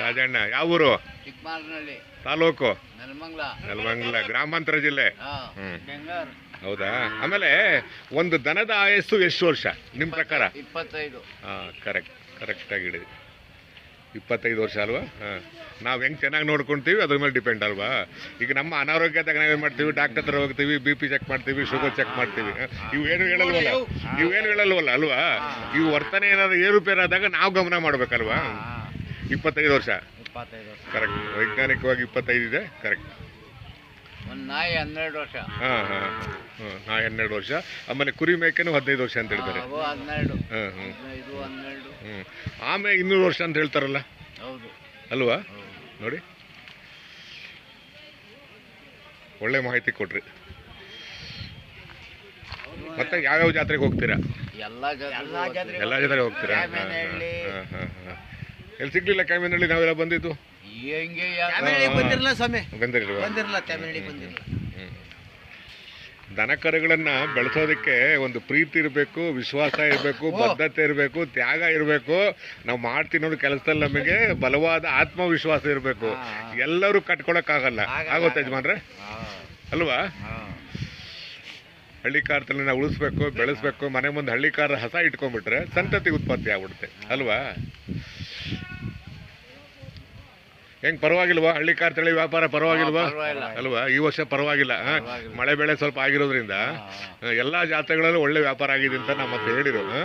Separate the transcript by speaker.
Speaker 1: ರಾಜಣ್ಣ.
Speaker 2: ಯಾವ ಊರು? ತಾಲೂಕು?
Speaker 1: ನೆಲಮಂಗ್ಲ.
Speaker 2: ಗ್ರಾಮಾಂತರ ಜಿಲ್ಲೆ. ಹೌದಾ? ಆಮೇಲೆ ಒಂದು ದನದ ಆಯಸ್ಸು ಎಷ್ಟು ವರ್ಷ? ನಿಮ್ಮ ಪ್ರಕಾರ?
Speaker 1: ಇಪ್ಪತ್ತೈದು.
Speaker 2: ಹಾಂ ಕರೆಕ್ಟ್ ಕರೆಕ್ಟಾಗಿ ಹಿಡಿದು ಇಪ್ಪತ್ತೈದು ವರ್ಷ ಅಲ್ವಾ? ಹಾಂ. ನಾವು ಹೆಂಗೆ ಚೆನ್ನಾಗಿ ನೋಡ್ಕೊಂತೀವಿ ಅದ್ರ ಮೇಲೆ ಡಿಪೆಂಡ್ ಅಲ್ವಾ? ಈಗ ನಮ್ಮ ಅನಾರೋಗ್ಯದಾಗ ನಾವೇನು ಮಾಡ್ತೀವಿ? ಡಾಕ್ಟರ್ ಹತ್ರ ಹೋಗ್ತೀವಿ ಬಿ ಪಿ ಚೆಕ್ ಮಾಡ್ತೀವಿ ಶುಗರ್ ಚೆಕ್ ಮಾಡ್ತೀವಿ? ಇವೇನು ಹೇಳಲ್ವಲ್ಲ? ಇವೇನು ಹೇಳಲ್ವಲ್ಲ ಅಲ್ವಾ? ಇವು ವರ್ತನೆ ಏನಾದ್ರು ಏರುಪೇರಾದಾಗ ನಾವು ಗಮನ ಮಾಡ್ಬೇಕಲ್ವಾ? ಇಪ್ಪತ್ತೈದು ವರ್ಷ?
Speaker 1: ಇಪ್ಪತ್ತೈದು
Speaker 2: ಕರೆಕ್ಟ್ ವೈಜ್ಞಾನಿಕವಾಗಿ ಇಪ್ಪತ್ತೈದು ಇದೆ? ಕರೆಕ್ಟ್
Speaker 1: ಒಂದು ನಾಯಿ ಹನ್ನೆರಡು ವರ್ಷ.
Speaker 2: ಹಾಂ ಹಾಂ ಹಾಂ. ನಾ ಹನ್ನೆರಡು ವರ್ಷ. ಆಮೇಲೆ ಕುರಿ ಮೇಕೆನೂ ಹದಿನೈದು ವರ್ಷ ಅಂತ ಹೇಳ್ತಾರೆ.
Speaker 1: ಅವು ಹನ್ನೆರಡು.
Speaker 2: ಹಾಂ ಹ್ಞೂ
Speaker 1: ಇದು ಹನ್ನೆರಡು.
Speaker 2: ಹ್ಞೂ ಆಮೇಲೆ ಇನ್ನೂರು ವರ್ಷ ಅಂತ ಹೇಳ್ತಾರಲ್ಲ?
Speaker 1: ಹೌದು.
Speaker 2: ಅಲ್ವಾ? ನೋಡಿ. ಒಳ್ಳೆ ಮಾಹಿತಿ ಕೊಟ್ರಿ. ಮತ್ತೆ ಯಾವ್ಯಾವ ಜಾತ್ರೆಗೆ ಹೋಗ್ತೀರಾ?
Speaker 1: ಎಲ್ಲ ಜಾತ್ರೆ
Speaker 2: ಎಲ್ಲ ಜಾತ್ರೆಗೆ ಹೋಗ್ತೀರಾ. ಹಾಂ ಹಾಂ ಹಾಂ. ಎಲ್ಲಿ ಸಿಗ್ಲಿಲ್ಲ ಕ್ಯಾಮಿನಹಳ್ಳಿ ನಾವೆಲ್ಲ ಬಂದಿದ್ದು?
Speaker 1: ಹೆಂಗೆ
Speaker 3: ಕ್ಯಾಮೆರಳಿಗೆ ಬಂದಿರಲ್ಲ ಸ್ವಾಮಿ.
Speaker 2: ಬಂದಿರಲ್ವಾ
Speaker 3: ಬಂದಿರಲ್ಲ ಕ್ಯಾಮೆರಳಿಗೆ ಬಂದಿರಲ್ಲ.
Speaker 2: ಹ್ಮ್. ದನ ಕರುಗಳನ್ನ ಬೆಳೆಸೋದಕ್ಕೆ ಒಂದು ಪ್ರೀತಿ ಇರಬೇಕು ವಿಶ್ವಾಸ ಇರಬೇಕು ಬದ್ಧತೆ ಇರಬೇಕು ತ್ಯಾಗ ಇರಬೇಕು. ನಾವು ಮಾಡ್ತೀನಿ ನೋಡಿ ಕೆಲಸದಲ್ಲಿ ನಮಗೆ ಬಲವಾದ ಆತ್ಮವಿಶ್ವಾಸ ಇರಬೇಕು. ಎಲ್ಲರೂ ಕಟ್ಕೊಳಕ್ಕಾಗಲ್ಲ. ಆಗುತ್ತೆ ಯಜಮಾನ್ರೆ? ಅಲ್ವಾ? ಹಳ್ಳಿ ಕಾರ್ತಲ್ಲಿ ನಾವು ಉಳಿಸ್ಬೇಕು ಬೆಳೆಸ್ಬೇಕು ಮನೆ ಮುಂದೆ ಹಳ್ಳಿ ಕಾರ ಹಸ ಇಟ್ಕೊಂಡ್ಬಿಟ್ರೆ ಸಂತತಿ ಉತ್ಪತ್ತಿ ಆಗ್ಬಿಡುತ್ತೆ. ಅಲ್ವಾ? ಹೆಂಗ್ ಪರವಾಗಿಲ್ವಾ? ಹಳ್ಳಿ ಕಾರ್ ತಳಿ ವ್ಯಾಪಾರ ಪರವಾಗಿಲ್ವಾ? ಅಲ್ವಾ? ಈ ವರ್ಷ ಪರವಾಗಿಲ್ಲ ಮಳೆ ಬೆಳೆ ಸ್ವಲ್ಪ ಆಗಿರೋದ್ರಿಂದ ಎಲ್ಲಾ ಜಾತ್ರೆಗಳಲ್ಲೂ ಒಳ್ಳೆ ವ್ಯಾಪಾರ ಆಗಿದೆ ಅಂತ ನಮ್ಮ ಮತ್ತೆ